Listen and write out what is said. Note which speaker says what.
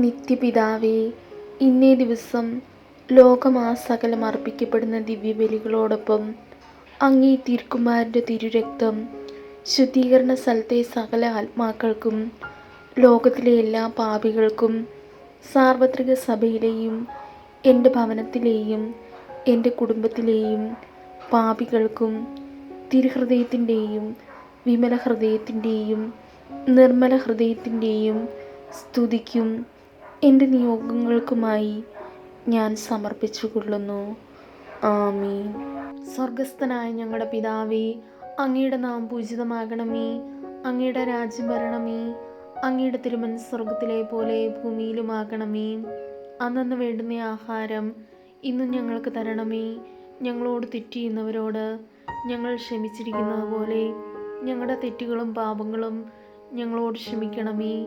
Speaker 1: നിത്യപിതാവേ ഇന്നേ ദിവസം ലോകമാസകലം അർപ്പിക്കപ്പെടുന്ന ദിവ്യബലികളോടൊപ്പം അങ്ങേ തിരുക്കുമാരന്റെ തിരുരക്തം ശുദ്ധീകരണ സ്ഥലത്തെ സകല ആത്മാക്കൾക്കും ലോകത്തിലെ എല്ലാ പാപികൾക്കും സാർവത്രിക സഭയിലെയും എന്റെ ഭവനത്തിലെയും എന്റെ കുടുംബത്തിലെയും പാപികൾക്കും തിരുഹൃദയത്തിന്റെയും വിമല ഹൃദയത്തിന്റെയും നിർമ്മല ഹൃദയത്തിന്റെയും സ്തുതിക്കും എന്റെ നിയോഗങ്ങൾക്കുമായി ഞാൻ സമർപ്പിച്ചു കൊള്ളുന്നു ആമീൻ. സ്വർഗസ്ഥനായ ഞങ്ങളുടെ പിതാവേ അങ്ങയുടെ നാം പൂജിതമാകണമേ. അങ്ങയുടെ രാജ്യം വരണമേ. അങ്ങയുടെ തിരുമൻ സ്വർഗത്തിലെ പോലെ ഭൂമിയിലുമാകണമേ. അന്നു വേണ്ടുന്ന ആഹാരം ഇന്നും ഞങ്ങൾക്ക് തരണമേ. ഞങ്ങളോട് തെറ്റിയുന്നവരോട് ഞങ്ങൾ ക്ഷമിച്ചിരിക്കുന്നത് പോലെ ഞങ്ങളുടെ തെറ്റുകളും പാപങ്ങളും ഞങ്ങളോട് ക്ഷമിക്കണമേ.